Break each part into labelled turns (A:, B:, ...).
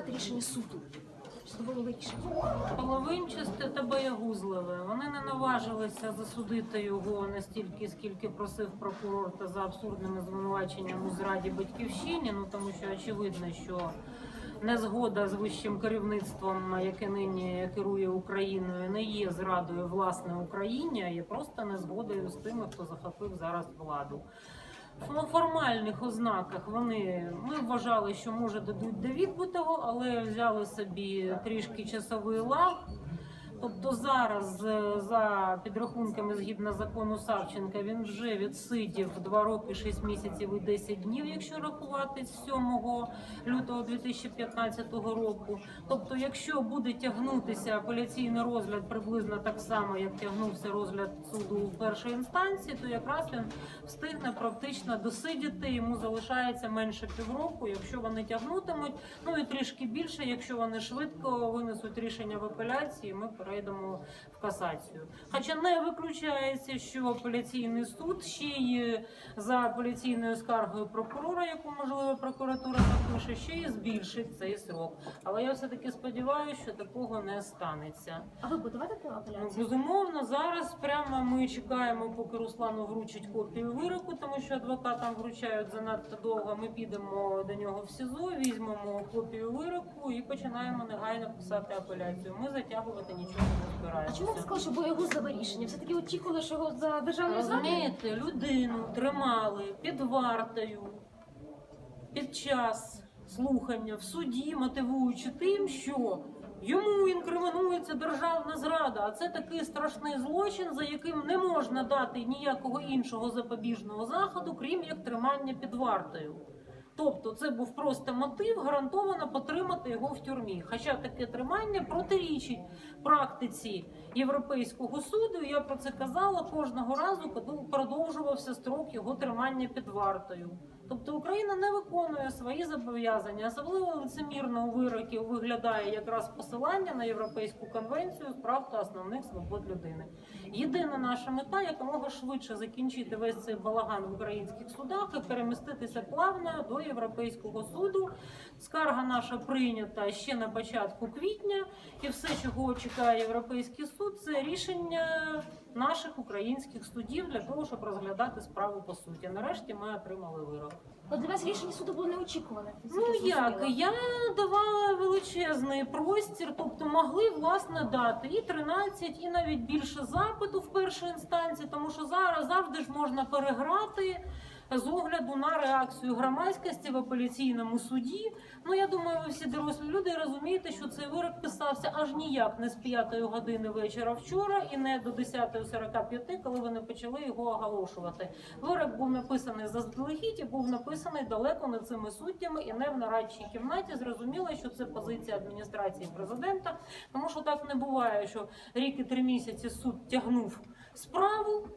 A: прокоментувати рішення суду? Судове рішення.
B: Половинчасте та боягузливе. Вони не наважилися засудити його настільки, скільки просив прокурор та за абсурдними звинуваченнями у зраді батьківщині. Ну тому що очевидно, що незгода з вищим керівництвом, яке нині керує Україною, не є зрадою власне Україні, а є просто незгодою з тими, хто захопив зараз владу. В формальних ознаках вони ми вважали, що може дадуть до відбутого, але взяли собі трішки часовий лаг. Тобто зараз, е, за підрахунками згідно закону Савченка, він вже відсидів 2 роки, 6 місяців і 10 днів, якщо рахувати з 7 лютого 2015 року. Тобто, якщо буде тягнутися апеляційний розгляд приблизно так само, як тягнувся розгляд суду у першій інстанції, то якраз він встигне практично досидіти. Йому залишається менше півроку, якщо вони тягнутимуть. Ну і трішки більше, якщо вони швидко винесуть рішення в апеляції, ми перейдемо в касацію. Хоча не виключається, що апеляційний суд ще й за апеляційною скаргою прокурора, яку можливо прокуратура напише, ще й збільшить цей срок. Але я все таки сподіваюся, що такого не станеться.
A: А ви
B: Ну,
A: апеляцію?
B: безумовно, зараз прямо ми чекаємо, поки Руслану вручать копію вироку, тому що адвокатам вручають занадто довго. Ми підемо до нього в СІЗО, візьмемо копію вироку і починаємо негайно писати апеляцію. Ми затягувати нічого не
A: А чому ви сказали, що боягузливе рішення? Все таки очікували, що його за зрадою?
B: Розумієте, людину тримали під вартою під час слухання в суді, мотивуючи тим, що йому інкримінується державна зрада, а це такий страшний злочин, за яким не можна дати ніякого іншого запобіжного заходу, крім як тримання під вартою. Тобто це був просто мотив гарантовано потримати його в тюрмі. Хоча таке тримання протирічить практиці Європейського суду. Я про це казала кожного разу, коли продовжувався строк його тримання під вартою. Тобто Україна не виконує свої зобов'язання, особливо лицемірно у вирокі виглядає якраз посилання на Європейську конвенцію з прав та основних свобод людини. Єдина наша мета якомога швидше закінчити весь цей балаган в українських судах і переміститися плавно до Європейського суду. Скарга наша прийнята ще на початку квітня, і все, чого чекає Європейський суд, це рішення наших українських судів для того, щоб розглядати справу по суті. Нарешті ми отримали вирок.
A: От для вас рішення суду було неочікуване.
B: Ну як я давала величезний простір, тобто могли власне дати і 13, і навіть більше запиту в першій інстанції, тому що зараз завжди ж можна переграти. З огляду на реакцію громадськості в апеляційному суді, ну я думаю, ви всі дорослі люди розумієте, що цей вирок писався аж ніяк не з 5 години вечора вчора і не до 10.45, коли вони почали його оголошувати. Вирок був написаний заздалегідь і був написаний далеко не цими суддями і не в нарадчій кімнаті. Зрозуміло, що це позиція адміністрації президента, тому що так не буває, що рік і три місяці суд тягнув справу.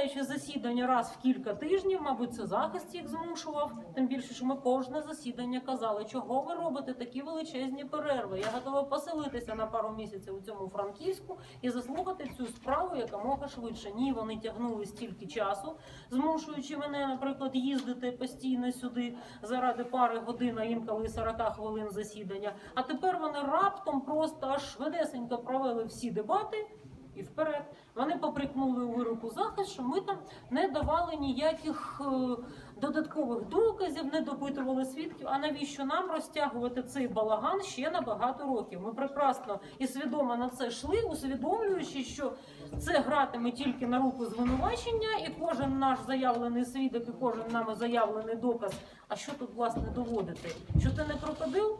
B: Призначаючи засідання раз в кілька тижнів, мабуть, це захист їх змушував. Тим більше, що ми кожне засідання казали, чого ви робите такі величезні перерви. Я готова поселитися на пару місяців у цьому франківську і заслухати цю справу якомога швидше. Ні, вони тягнули стільки часу, змушуючи мене, наприклад, їздити постійно сюди заради пари годин, а інколи 40 хвилин засідання. А тепер вони раптом просто аж швидесенько провели всі дебати. І вперед вони поприкнули у вироку захист, що ми там не давали ніяких е, додаткових доказів, не допитували свідків. А навіщо нам розтягувати цей балаган ще на багато років? Ми прекрасно і свідомо на це йшли, усвідомлюючи, що це гратиме тільки на руку звинувачення, і кожен наш заявлений свідок, і кожен нами заявлений доказ. А що тут власне доводити? Що ти не крокодил?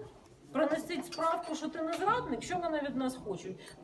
B: Принесіть справку, що ти не зрадник, що вони від нас хочуть.